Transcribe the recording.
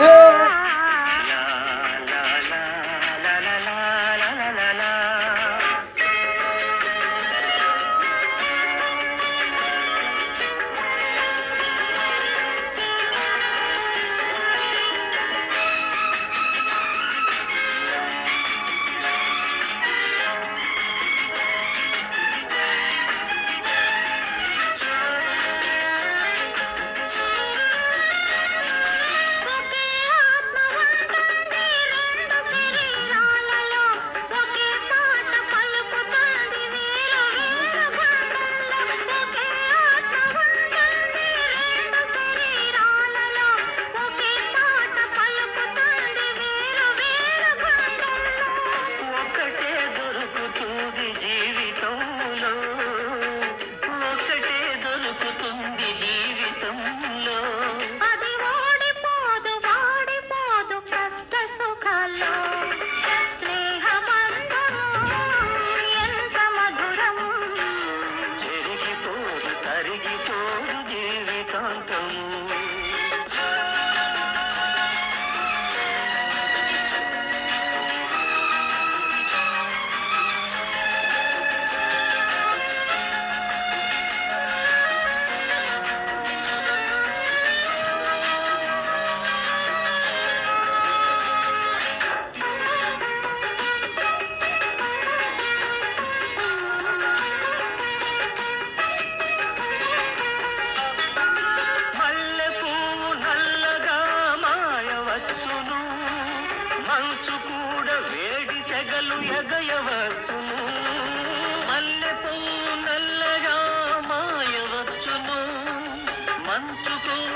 Yeah. కావచ్చు కూడా వేడి సెగలు ఎగయవచ్చును. మల్లె నల్లగా మాయవచ్చును. మంచుకు